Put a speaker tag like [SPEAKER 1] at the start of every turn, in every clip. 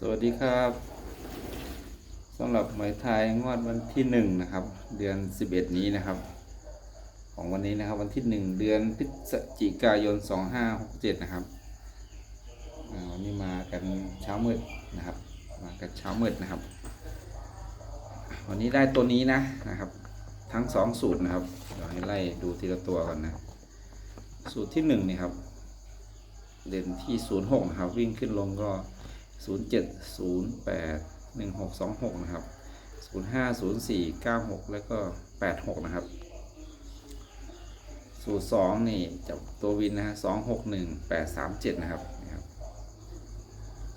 [SPEAKER 1] สวัสดีครับสำหรับหมายไทยงวดวันที่หนึ่งนะครับ เดือน11นี้นะครับ ของวันนี้นะครับวันที่หนึ่งเดือนพฤศจิกายน2567นะครับวันนี้มากันเช้ามืดนะครับ มากันเช้ามืดนะครับ วันนี้ได้ตัวนี้นะนะครับ ทั้งสองสูตรนะครับเดี๋ยวให้ไล่ดูทีละตัวก่อนนะ สูตรที่หนึ่งนี่ครับ เด่นที่06นะครับวิ่งขึ้นลงก็ 07 08 1626 นะครับ 05 04 96 แล้วก็ 86 นะครับ สูตร 2 นี่จับตัววินนะฮะ261 837 นะครับนะครับ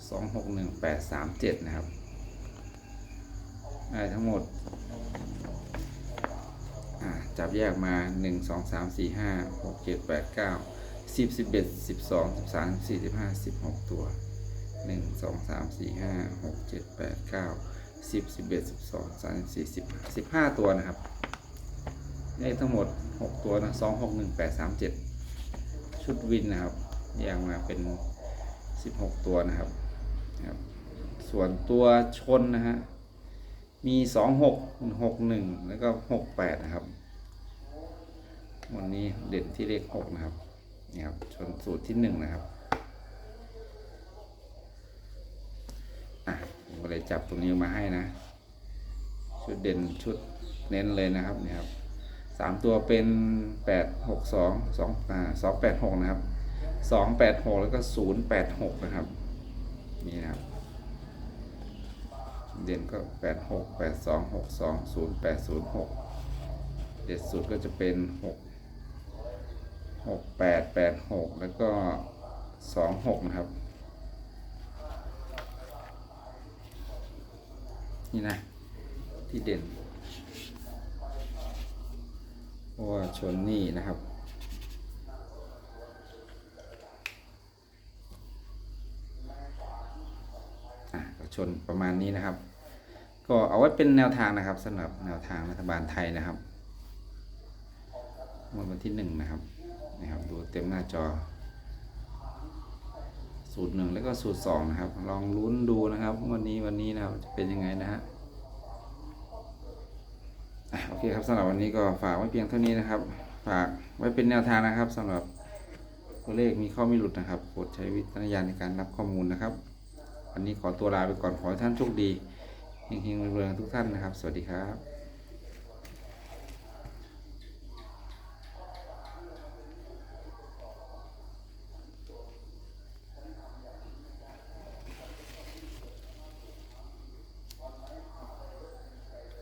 [SPEAKER 1] 261 837 นะครับได้ทั้งหมดจับแยกมา 1 2 3 4 5 6 7 8 9 10 11 12 13 14 15 16 ตัว หนึ่งสองสามสี่ห้าหกเจ็ดแปดเก้าสิบสิบเอ็ดสิบสองสามสี่สิบสิบห้าตัวนะครับเลขทั้งหมดหกตัวนะสองหกหนึ่งแปดสามเจ็ดชุดวินนะครับแยกมาเป็นสิบหกตัวนะครับครับ ส่วนตัวชนนะฮะมีสองหกหกหนึ่งแล้วก็หกแปดนะครับ วันนี้เด่นที่เลขหกนะครับนี่ครับชนสูตรที่หนึ่งนะครับ อะผมก็ เลยจับตรงนี้มาให้นะ ชุดเด่นชุดเน้นเลยนะครับนี่ครับสามตัวเป็นแปดหกสองสองอ่าสองแปดหกนะครับสองแปดหกแล้วก็ศูนย์แปดหกนะครับ นี่นะครับ เด่นก็แปดหกแปดสองหกสองศูนย์แปดศูนย์หกเด็ดสุดก็จะเป็นหกหกแปดแปดหกแล้วก็สองหกนะครับ นี่นะ ที่เด่นว่าชนนี่นะครับอะก็ชนประมาณนี้นะครับ ก็เอาไว้เป็นแนวทางนะครับสำหรับแนวทางรัฐบาลไทยนะครับวันที่หนึ่งนะครับนะครับ ดูเต็มหน้าจอ สูตรหนึ่งแล้วก็สูตรสองนะครับ ลองลุ้นดูนะครับ วันนี้วันนี้นะครับจะเป็นยังไงนะฮะโอเคครับสำหรับวันนี้ก็ฝากไว้เพียงเท่านี้นะครับ ฝากไว้เป็นแนวทางนะครับสำหรับตัวเลขมีข้อไม่หลุดนะครับโปรดใช้วิจารณญาณในการรับข้อมูลนะครับ วันนี้ขอตัวลาไปก่อนขอให้ท่านโชคดีเฮงๆรวยๆทุกท่านนะครับ สวัสดีครับ